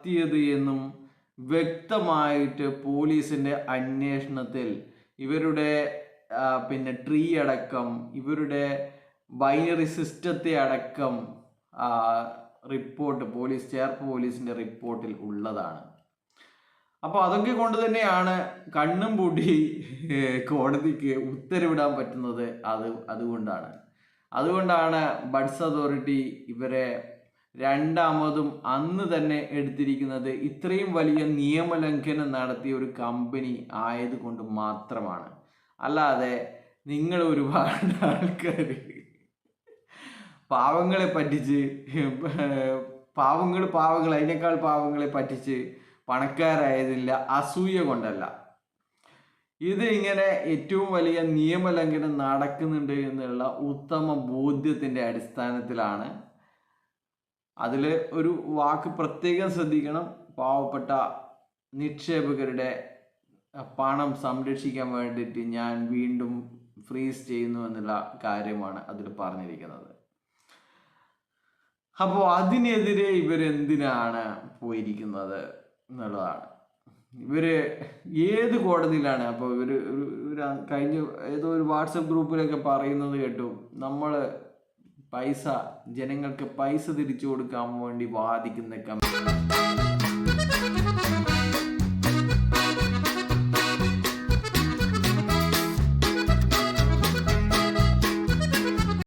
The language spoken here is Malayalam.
നടത്തിയത് എന്നും വ്യക്തമായിട്ട് പോലീസിന്റെ അന്വേഷണത്തിൽ ഇവരുടെ പിന്നെ ട്രീ അടക്കം ഇവരുടെ ബൈനറി സിസ്റ്റത്തെ അടക്കം റിപ്പോർട്ട് പോലീസ് ചേർപ്പ് പോലീസിന്റെ റിപ്പോർട്ടിൽ ഉള്ളതാണ്. അപ്പോൾ അതൊക്കെ കൊണ്ട് തന്നെയാണ് കണ്ണും പൂട്ടി കോടതിക്ക് ഉത്തരവിടാൻ പറ്റുന്നത് അത് അതുകൊണ്ടാണ്. അതുകൊണ്ടാണ് ബഡ്സ് അതോറിറ്റി ഇവരെ രണ്ടാമതും അന്ന് തന്നെ എടുത്തിരിക്കുന്നത് ഇത്രയും വലിയ നിയമലംഘനം നടത്തിയ ഒരു കമ്പനി ആയതുകൊണ്ട് മാത്രമാണ്. അല്ലാതെ നിങ്ങൾ ഒരുപാട് ആൾക്കാർ പാവങ്ങളെ പറ്റിച്ച് പാവങ്ങൾ പാവങ്ങൾ അതിനേക്കാൾ പാവങ്ങളെ പറ്റിച്ച് പണക്കാരായതില്ല അസൂയ കൊണ്ടല്ല. ഇത് ഇങ്ങനെ ഏറ്റവും വലിയ നിയമലംഘനം നടക്കുന്നുണ്ട് എന്നുള്ള ഉത്തമ ബോധ്യത്തിന്റെ അടിസ്ഥാനത്തിലാണ് അതിൽ ഒരു വാക്ക് പ്രത്യേകം ശ്രദ്ധിക്കണം. പാവപ്പെട്ട നിക്ഷേപകരുടെ പണം സംരക്ഷിക്കാൻ വേണ്ടിയിട്ട് ഞാൻ വീണ്ടും ഫ്രീസ് ചെയ്യുന്നു എന്നുള്ള കാര്യമാണ് അതിൽ പറഞ്ഞിരിക്കുന്നത്. അപ്പോൾ അതിനെതിരെ ഇവരെന്തിനാണ് പോയിരിക്കുന്നത് എന്നുള്ളതാണ്. ഇവർ ഏത് കോടതിയിലാണ്? അപ്പോൾ ഇവർ ഒരു കഴിഞ്ഞ ഏതോ ഒരു വാട്സപ്പ് ഗ്രൂപ്പിലൊക്കെ പറയുന്നത് കേട്ടു. നമ്മൾ പൈസ ജനങ്ങൾക്ക് പൈസ തിരിച്ചു കൊടുക്കാൻ വേണ്ടി വാദിക്കുന്ന കമ്പനി.